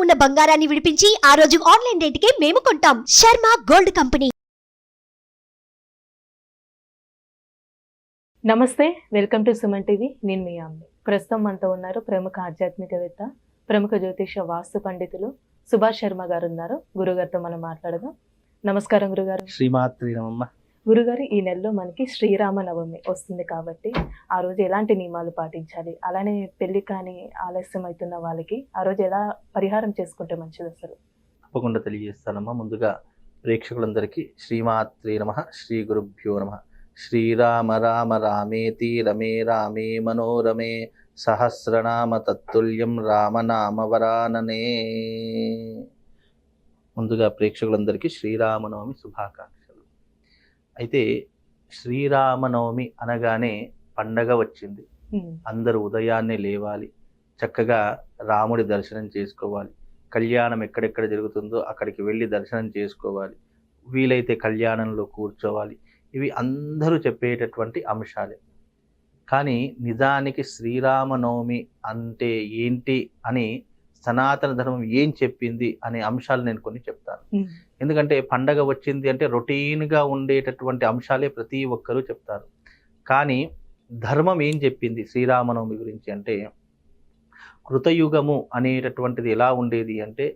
ఉన్న బంగారాన్ని విడిపించి ఆ రోజు ఆన్లైన్ రేటుకే మేము కొంటాం. Sharma gold company. నమస్తే వెల్కమ్ టు సుమన్ టీవీ. నేను మీ అమ్మి. ప్రస్తుతం మనతో ఉన్నారు ప్రముఖ ఆధ్యాత్మికవేత్త ప్రముఖ జ్యోతిష వాస్తు పండితులు సుభాష్ శర్మ గారు ఉన్నారు. గురుగారితో మనం మాట్లాడదాం. నమస్కారం గురుగారు. శ్రీమాత్రి నమమ్మ గురుగారు ఈ నెలలో మనకి శ్రీరామ నవమి వస్తుంది కాబట్టి ఆ రోజు ఎలాంటి నియమాలు పాటించాలి? అలానే పెళ్ళి కానీ ఆలస్యం అవుతున్న వాళ్ళకి ఆ రోజు ఎలా పరిహారం చేసుకుంటే మంచిది అసలు? తప్పకుండా తెలియజేస్తానమ్మా. ముందుగా ప్రేక్షకులందరికీ శ్రీమాత్రే నమ శ్రీ గురుభ్యో నమ. శ్రీరామ రామ రామేతి రమే రామే మనోరమే సహస్రనామ తత్తుల్యం రామనామ వరాననే. ముందుగా ప్రేక్షకులందరికీ శ్రీరామనవమి శుభాకాంక్ష అయితే శ్రీరామనవమి అనగానే పండగ వచ్చింది. అందరూ ఉదయాన్నే లేవాలి. చక్కగా రాముడి దర్శనం చేసుకోవాలి. కళ్యాణం ఎక్కడెక్కడ జరుగుతుందో అక్కడికి వెళ్ళి దర్శనం చేసుకోవాలి. వీలైతే కళ్యాణంలో కూర్చోవాలి. ఇవి అందరూ చెప్పేటటువంటి అంశాలే. కానీ నిజానికి శ్రీరామనవమి అంటే ఏంటి అని సనాతన ధర్మం ఏం చెప్పింది అనే అంశాలు నేను కొన్ని చెప్తాను. ఎందుకంటే పండగ వచ్చింది అంటే రొటీన్గా ఉండేటటువంటి అంశాలే ప్రతి ఒక్కరూ చెప్తారు. కానీ ధర్మం ఏం చెప్పింది శ్రీరామనవమి గురించి అంటే కృతయుగము అనేటటువంటిది ఎలా ఉండేది అంటే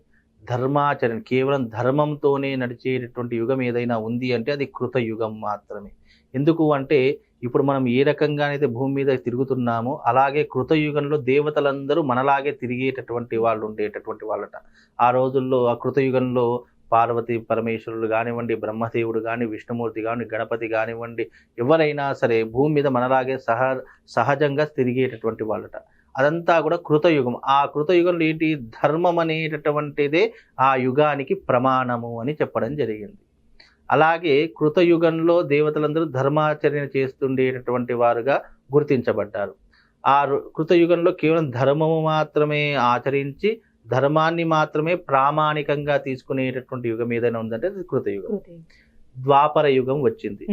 ధర్మాచరణ కేవలం ధర్మంతోనే నడిచేటటువంటి యుగం ఏదైనా ఉంది అంటే అది కృతయుగం మాత్రమే. ఎందుకు అంటే ఇప్పుడు మనం ఏ రకంగానైతే భూమి మీద తిరుగుతున్నామో అలాగే కృతయుగంలో దేవతలందరూ మనలాగే తిరిగేటటువంటి వాళ్ళు ఉండేటటువంటి వాళ్ళట. ఆ రోజుల్లో ఆ కృతయుగంలో పార్వతి పరమేశ్వరులు కానివ్వండి బ్రహ్మదేవుడు కానీ విష్ణుమూర్తి కానీ గణపతి కానివ్వండి ఎవరైనా సరే భూమి మీద మనలాగే సహ సహజంగా తిరిగేటటువంటి వాళ్ళట. అదంతా కూడా కృతయుగం. ఆ కృతయుగంలో ఏంటి? ధర్మం అనేటటువంటిదే ఆ యుగానికి ప్రమాణము అని చెప్పడం జరిగింది. అలాగే కృతయుగంలో దేవతలందరూ ధర్మాచరణ చేస్తుండేటటువంటి వారుగా గుర్తించబడ్డారు. ఆ కృతయుగంలో కేవలం ధర్మము మాత్రమే ఆచరించి ధర్మాన్ని మాత్రమే ప్రామాణికంగా తీసుకునేటటువంటి యుగం ఏదైనా ఉందంటే అది కృతయుగం. కృతి. ద్వాపర యుగం వచ్చింది.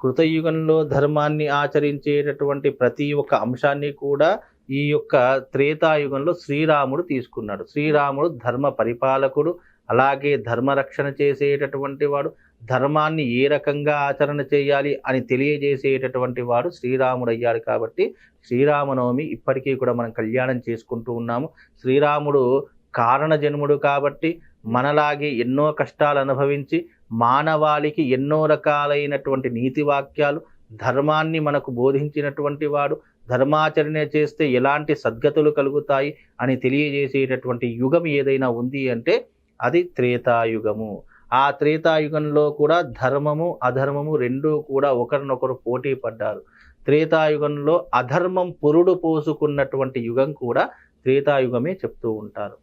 కృతయుగంలో ధర్మాన్ని ఆచరించేటటువంటి ప్రతి ఒక్క అంశాన్ని కూడా ఈ యొక్క త్రేతాయుగంలో శ్రీరాముడు తీసుకున్నాడు. శ్రీరాముడు ధర్మ పరిపాలకుడు అలాగే ధర్మరక్షణ చేసేటటువంటి వాడు ధర్మాన్ని ఏ రకంగా ఆచరణ చేయాలి అని తెలియజేసేటటువంటి వాడు శ్రీరాముడు అయ్యాడు కాబట్టి శ్రీరామనవమి ఇప్పటికీ కూడా మనం కళ్యాణం చేసుకుంటూ ఉన్నాము. శ్రీరాముడు కారణ జన్ముడు కాబట్టి మనలాగే ఎన్నో కష్టాలు అనుభవించి మానవాళికి ఎన్నో రకాలైనటువంటి నీతి వాక్యాలు ధర్మాన్ని మనకు బోధించినటువంటి వాడు ధర్మాచరణ చేస్తే ఎలాంటి సద్గతులు కలుగుతాయి అని తెలియజేసేటటువంటి యుగం ఏదైనా ఉంది అంటే అది త్రేతాయుగము. ఆ త్రేతాయుగంలో కూడా ధర్మము అధర్మము రెండూ కూడా ఒకరినొకరు పోటీ పడ్డారు. త్రేతాయుగంలో అధర్మం పురుడు పోసుకున్నటువంటి యుగం కూడా త్రేతాయుగమే చెప్తూ ఉంటారు.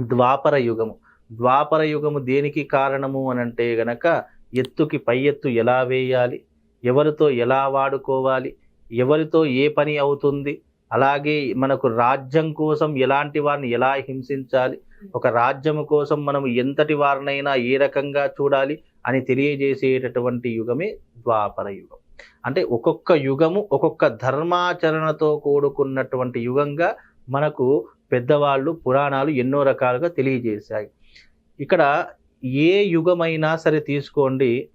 ద్వాపర యుగము. ద్వాపర యుగము దేనికి కారణము అని అంటే గనక ఎత్తుకి పై ఎత్తు ఎలా వేయాలి? ఎవరితో ఎలా వాడుకోవాలి? ఎవరితో ఏ పని అవుతుంది? అలాగే మనకు రాజ్యం కోసం ఎలాంటి వారిని ఎలా హింసించాలి? ఒక రాజ్యము కోసం మనం ఎంతటి వారినైనా ఏ రకంగా చూడాలి అని తెలియజేసేటటువంటి యుగమే ద్వాపర యుగం. అంటే ఒక్కొక్క యుగము ఒక్కొక్క ధర్మాచరణతో కూడుకున్నటువంటి యుగంగా మనకు పెద్దవాళ్ళు పురాణాలు ఎన్నో రకాలుగా తెలియజేశాయి. ఇక్కడ ఏ యుగమైనా సరే తీసుకోండి.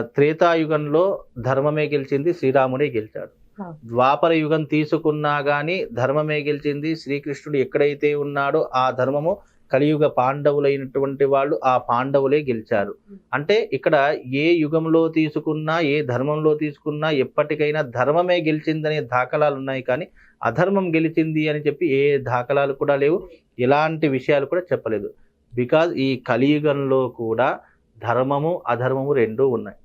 త్రేతాయుగంలో ధర్మమే గెలిచింది శ్రీరాముడే గెలిచాడు. ద్వాపర యుగం తీసుకున్నా కానీ ధర్మమే గెలిచింది. శ్రీకృష్ణుడు ఎక్కడైతే ఉన్నాడో ఆ ధర్మము కలియుగ పాండవులైనటువంటి వాళ్ళు ఆ పాండవులే గెలిచారు. అంటే ఇక్కడ ఏ యుగంలో తీసుకున్నా ఏ ధర్మంలో తీసుకున్నా ఎప్పటికైనా ధర్మమే గెలిచిందనే దాఖలాలు ఉన్నాయి కానీ అధర్మం గెలిచింది అని చెప్పి ఏ దాఖలాలు కూడా లేవు. ఎలాంటి విషయాలు కూడా చెప్పలేదు. బికాజ్ ఈ కలియుగంలో కూడా ధర్మము అధర్మము రెండూ ఉన్నాయి.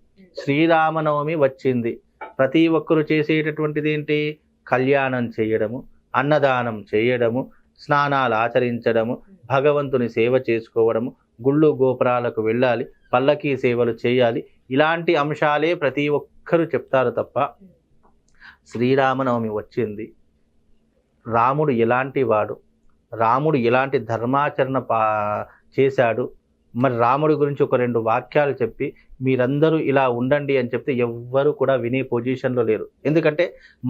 శ్రీరామనవమి వచ్చింది. ప్రతి ఒక్కరు చేసేటటువంటిది ఏంటి కళ్యాణం చేయడము అన్నదానం చేయడము స్నానాలు ఆచరించడము భగవంతుని సేవ చేసుకోవడము గుళ్ళు గోపురాలకు వెళ్ళాలి పల్లకీ సేవలు చేయాలి ఇలాంటి అంశాలే ప్రతి ఒక్కరు చెప్తారు తప్ప శ్రీరామనవమి వచ్చింది. రాముడు ఎలాంటి వాడు రాముడు ఎలాంటి ధర్మాచరణ పా చేశాడు మరి రాముడి గురించి ఒక రెండు వాక్యాలు చెప్పి మీరందరూ ఇలా ఉండండి అని చెప్తే ఎవ్వరు కూడా వినే పొజిషన్లో లేరు. ఎందుకంటే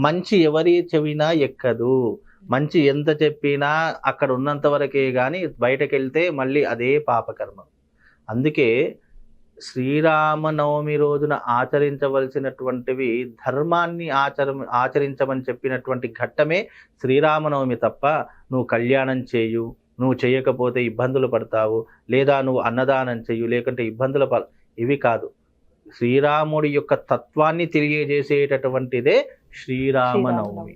మంచి ఎవరి చెవినా ఎక్కదు. మంచి ఎంత చెప్పినా అక్కడ ఉన్నంత వరకే కానీ బయటకు వెళ్తే మళ్ళీ అదే పాపకర్మ. అందుకే శ్రీరామనవమి రోజున ఆచరించవలసినటువంటివి ధర్మాన్ని ఆచర ఆచరించమని చెప్పినటువంటి ఘట్టమే శ్రీరామనవమి తప్ప నువ్వు కళ్యాణం చేయు. నువ్వు చేయకపోతే ఇబ్బందులు పడతావు లేదా నువ్వు అన్నదానం చెయ్యు లేకుంటే ఇబ్బందుల పడ ఇవి కాదు. శ్రీరాముడి యొక్క తత్వాన్ని తెలియజేసేటటువంటిదే శ్రీరామనవమి.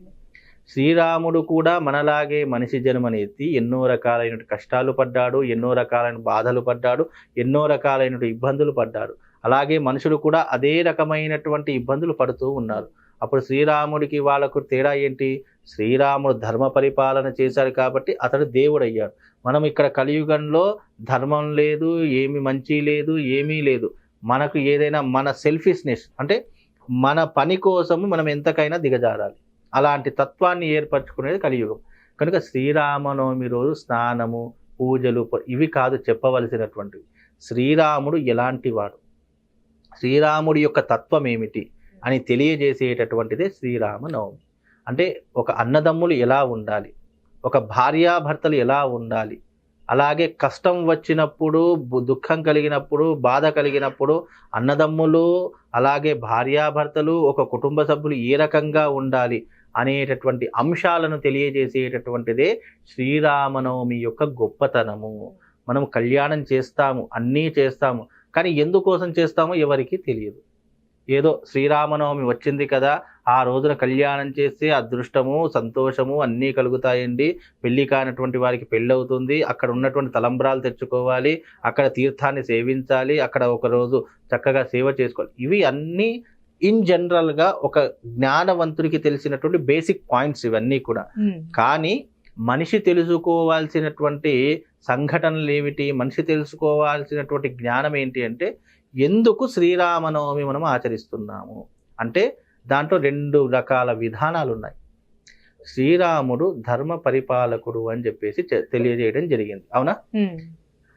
శ్రీరాముడు కూడా మనలాగే మనిషి జన్మనెత్తి ఎన్నో రకాలైన కష్టాలు పడ్డాడు ఎన్నో రకాలైన బాధలు పడ్డాడు ఎన్నో రకాలైన ఇబ్బందులు పడ్డాడు. అలాగే మనుషులు కూడా అదే రకమైనటువంటి ఇబ్బందులు పడుతూ ఉన్నారు. అప్పుడు శ్రీరాముడికి వాళ్ళకు తేడా ఏంటి? శ్రీరాముడు ధర్మ పరిపాలన చేశాడు కాబట్టి అతడు దేవుడు అయ్యాడు మనం ఇక్కడ కలియుగంలో ధర్మం లేదు ఏమి మంచి లేదు ఏమీ లేదు. మనకు ఏదైనా మన సెల్ఫిష్నెస్ అంటే మన పని కోసము మనం ఎంతకైనా దిగజారాలి. అలాంటి తత్వాన్ని ఏర్పరచుకునేది కలియుగం. కనుక శ్రీరామనవమి రోజు స్నానము పూజలు ఇవి కాదు చెప్పవలసినటువంటివి. శ్రీరాముడు ఎలాంటి వాడు? శ్రీరాముడి యొక్క తత్వం ఏమిటి? అని తెలియజేసేటటువంటిదే శ్రీరామనవమి. అంటే ఒక అన్నదమ్ములు ఎలా ఉండాలి? ఒక భార్యాభర్తలు ఎలా ఉండాలి? అలాగే కష్టం వచ్చినప్పుడు బు- దుఃఖం కలిగినప్పుడు బాధ కలిగినప్పుడు అన్నదమ్ములు అలాగే భార్యాభర్తలు ఒక కుటుంబ సభ్యులు ఏ రకంగా ఉండాలి అనేటటువంటి అంశాలను తెలియజేసేటటువంటిదే శ్రీరామనవమి యొక్క గొప్పతనము. మనం కళ్యాణం చేస్తాము అన్నీ చేస్తాము. కానీ ఎందుకోసం చేస్తామో ఎవరికీ తెలియదు. ఏదో శ్రీరామనవమి వచ్చింది కదా ఆ రోజున కళ్యాణం చేస్తే అదృష్టము సంతోషము అన్నీ కలుగుతాయండి. పెళ్ళి కానటువంటి వారికి పెళ్ళి అవుతుంది అక్కడ ఉన్నటువంటి తలంబ్రాలు తెచ్చుకోవాలి. అక్కడ తీర్థాన్ని సేవించాలి. అక్కడ ఒక రోజు చక్కగా సేవ చేసుకోవాలి. ఇవి అన్నీ ఇన్ జనరల్గా ఒక జ్ఞానవంతుడికి తెలిసినటువంటి బేసిక్ పాయింట్స్ ఇవన్నీ కూడా. కానీ మనిషి తెలుసుకోవాల్సినటువంటి సంఘటనలు ఏమిటి మనిషి తెలుసుకోవాల్సినటువంటి జ్ఞానం ఏంటి అంటే ఎందుకు శ్రీరామనవమి మనం ఆచరిస్తున్నాము? అంటే దాంట్లో రెండు రకాల విధానాలు ఉన్నాయి. శ్రీరాముడు ధర్మ పరిపాలకుడు అని చెప్పేసి తెలియజేయడం జరిగింది. అవునా?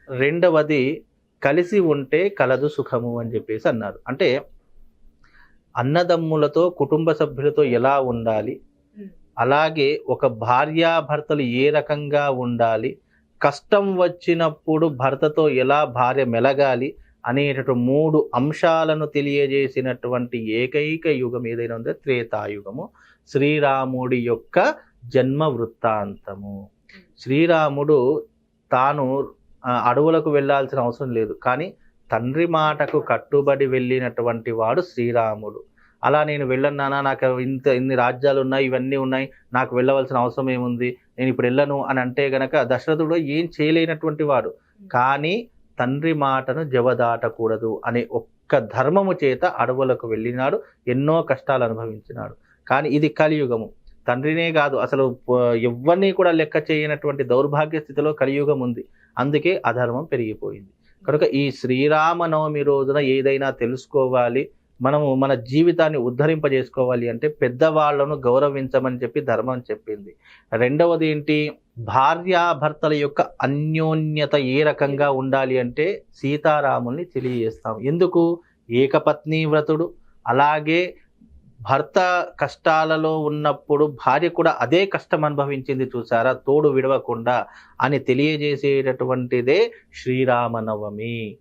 రెండవది కలిసి ఉంటే కలదు సుఖము అని చెప్పేసి అన్నారు. అంటే అన్నదమ్ములతో కుటుంబ సభ్యులతో ఎలా ఉండాలి? అలాగే ఒక భార్యాభర్తలు ఏ రకంగా ఉండాలి? కష్టం వచ్చినప్పుడు భర్తతో ఎలా భార్య మెలగాలి? అనేటటువంటి మూడు అంశాలను తెలియజేసినటువంటి ఏకైక యుగం ఏదైనా ఉందో త్రేతాయుగము. శ్రీరాముడి యొక్క జన్మ వృత్తాంతము. శ్రీరాముడు తాను అడవులకు వెళ్ళాల్సిన అవసరం లేదు. కానీ తండ్రి మాటకు కట్టుబడి వెళ్ళినటువంటి వాడు శ్రీరాముడు. అలా నేను వెళ్ళన్నానా? నాకు ఇంత ఇన్ని రాజ్యాలు ఉన్నాయి ఇవన్నీ ఉన్నాయి. నాకు వెళ్ళవలసిన అవసరం ఏముంది? నేను ఇప్పుడు వెళ్ళను అని అంటే గనక దశరథుడు ఏం చేయలేనటువంటి వాడు. కానీ తండ్రి మాటను జవదాటకూడదు అనే ఒక్క ధర్మము చేత అడవులకు వెళ్ళినాడు ఎన్నో కష్టాలు అనుభవించినాడు. కానీ ఇది కలియుగము. తండ్రినే కాదు అసలు ఎవరిని కూడా లెక్క చేయనటువంటి దౌర్భాగ్య స్థితిలో కలియుగం ఉంది. అందుకే అధర్మం పెరిగిపోయింది. కనుక ఈ శ్రీరామనవమి రోజున ఏదైనా తెలుసుకోవాలి మనము మన జీవితాన్ని ఉద్ధరింపజేసుకోవాలి అంటే పెద్దవాళ్ళను గౌరవించమని చెప్పి ధర్మం చెప్పింది. రెండవది ఏంటి? భార్యాభర్తల యొక్క అన్యోన్యత ఏ రకంగా ఉండాలి అంటే సీతారాముల్ని తెలియజేస్తాం. ఎందుకు? ఏకపత్ని వ్రతుడు. అలాగే భర్త కష్టాలలో ఉన్నప్పుడు భార్య కూడా అదే కష్టం అనుభవించింది చూసారా? తోడు విడవకుండా అని తెలియజేసేటటువంటిదే శ్రీరామనవమి.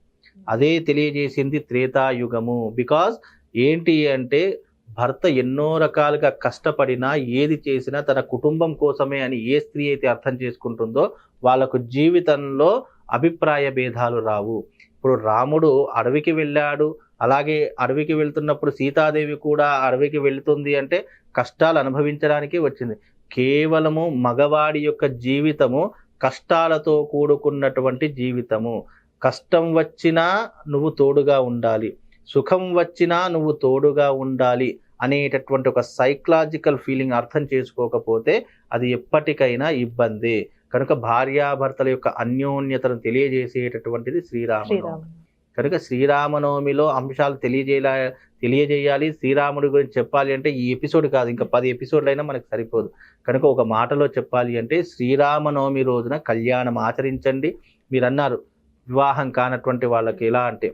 అదే తెలియజేసింది త్రేతాయుగము. బికాజ్ ఏంటి అంటే భర్త ఎన్నో రకాలుగా కష్టపడినా ఏది చేసినా తన కుటుంబం కోసమే అని ఏ స్త్రీ అయితే అర్థం చేసుకుంటుందో వాళ్ళకు జీవితంలో అభిప్రాయ భేదాలు రావు. ఇప్పుడు రాముడు అడవికి వెళ్ళాడు. అలాగే అడవికి వెళ్తున్నప్పుడు సీతాదేవి కూడా అడవికి వెళుతుంది అంటే కష్టాలు అనుభవించడానికి వచ్చింది. కేవలము మగవాడి యొక్క జీవితము కష్టాలతో కూడుకున్నటువంటి జీవితము. కష్టం వచ్చినా నువ్వు తోడుగా ఉండాలి. సుఖం వచ్చినా నువ్వు తోడుగా ఉండాలి అనేటటువంటి ఒక సైకలాజికల్ ఫీలింగ్ అర్థం చేసుకోకపోతే అది ఎప్పటికైనా ఇబ్బంది. కనుక భార్యాభర్తల యొక్క అన్యోన్యతను తెలియజేసేటటువంటిది శ్రీరామనవమి. శ్రీరామ్ కనుక శ్రీరామనవమిలో అంశాలు తెలియజేయాల తెలియజేయాలి. శ్రీరాముడి గురించి చెప్పాలి అంటే ఈ ఎపిసోడ్ కాదు ఇంకా పది ఎపిసోడ్లు అయినా మనకు సరిపోదు. కనుక ఒక మాటలో చెప్పాలి అంటే శ్రీరామనవమి రోజున కళ్యాణం ఆచరించండి. మీరు అన్నారు వివాహం కానటువంటి వాళ్ళకి ఎలా అంటే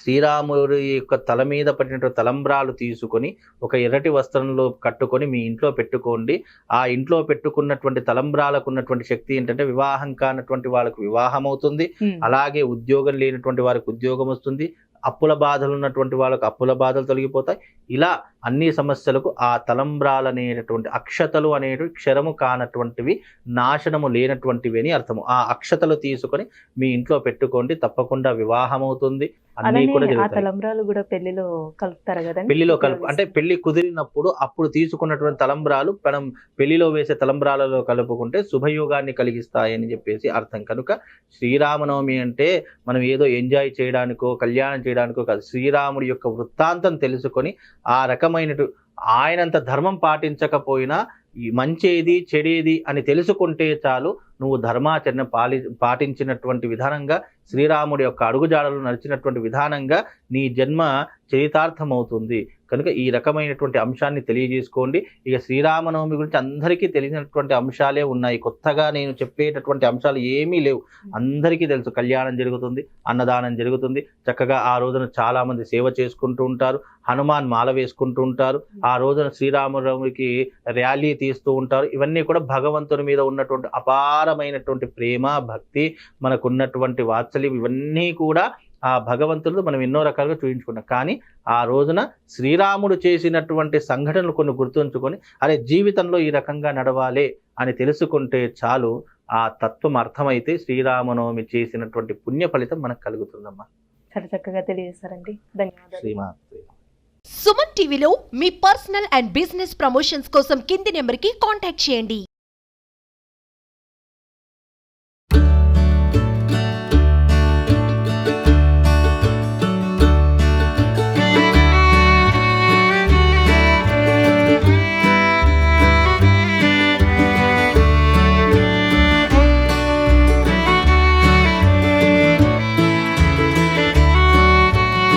శ్రీరాముడి యొక్క తల మీద పడిన తలంబ్రాలు తీసుకొని ఒక ఎర్రటి వస్త్రంలో కట్టుకొని మీ ఇంట్లో పెట్టుకోండి. ఆ ఇంట్లో పెట్టుకున్నటువంటి తలంబ్రాలకు ఉన్నటువంటి శక్తి ఏంటంటే వివాహం కానటువంటి వాళ్ళకు వివాహం అవుతుంది. అలాగే ఉద్యోగం లేనటువంటి వారికి ఉద్యోగం వస్తుంది. అప్పుల బాధలు ఉన్నటువంటి వాళ్ళకు అప్పుల బాధలు తొలగిపోతాయి. ఇలా అన్ని సమస్యలకు ఆ తలంబ్రాలు అనేటటువంటి అక్షతలు అనేటివి క్షరము కానటువంటివి నాశనము లేనటువంటివి అని అర్థము. ఆ అక్షతలు తీసుకొని మీ ఇంట్లో పెట్టుకోండి తప్పకుండా వివాహం అవుతుంది అన్నీ అలానే కూడా ఆ తలంబ్రాలు కూడా పెళ్ళిలో కలుపుతారు కదండి పెళ్ళిలో కలుపు అంటే పెళ్ళి కుదిరినప్పుడు అప్పుడు తీసుకున్నటువంటి తలంబ్రాలు మనం పెళ్ళిలో వేసే తలంబ్రాలలో కలుపుకుంటే శుభయోగాన్ని కలిగిస్తాయని చెప్పేసి అర్థం. కనుక శ్రీరామనవమి అంటే మనం ఏదో ఎంజాయ్ చేయడానికో కళ్యాణం చేయడానికో కాదు శ్రీరాముడి యొక్క వృత్తాంతం తెలుసుకొని ఆ రకమైనటు ఆయనంత ధర్మం పాటించకపోయినా మంచేది చెడేది అని తెలుసుకుంటే చాలు నువ్వు ధర్మాచరణ పాలి పాటించినటువంటి విధానంగా శ్రీరాముడి యొక్క అడుగుజాడలు నడిచినటువంటి విధానంగా నీ జన్మ చరితార్థమవుతుంది. కనుక ఈ రకమైనటువంటి అంశాన్ని తెలియజేసుకోండి. ఇక శ్రీరామనవమి గురించి అందరికీ తెలిసినటువంటి అంశాలే ఉన్నాయి. కొత్తగా నేను చెప్పేటటువంటి అంశాలు ఏమీ లేవు. అందరికీ తెలుసు కళ్యాణం జరుగుతుంది అన్నదానం జరుగుతుంది. చక్కగా ఆ రోజున చాలామంది సేవ చేసుకుంటూ ఉంటారు హనుమాన్ మాల వేసుకుంటూ ఉంటారు ఆ రోజున శ్రీరామనవమికి ర్యాలీ తీస్తూ ఉంటారు. ఇవన్నీ కూడా భగవంతుని మీద ఉన్నటువంటి అపారమైనటువంటి ప్రేమ భక్తి మనకున్నటువంటి వాత్సల్యం ఇవన్నీ కూడా ఆ భగవంతుడు మనం ఎన్నో రకాలుగా చూపించుకున్నాం కానీ ఆ రోజున శ్రీరాముడు చేసినటువంటి సంఘటనలు కొన్ని గుర్తుంచుకొని అరే జీవితంలో ఈ రకంగా నడవాలే అని తెలుసుకుంటే చాలు ఆ తత్వం అర్థమైతే శ్రీరామనవమి చేసినటువంటి పుణ్య ఫలితం మనకు కలుగుతుందమ్మా. చాలా చక్కగా తెలియజేశారండి. ధన్యవాదాలు. శ్రీమాన్ సుమన్ టీవీలో మీ పర్సనల్ అండ్ బిజినెస్ ప్రమోషన్స్ కోసం కింది నెంబర్కి కాంటాక్ట్ చేయండి.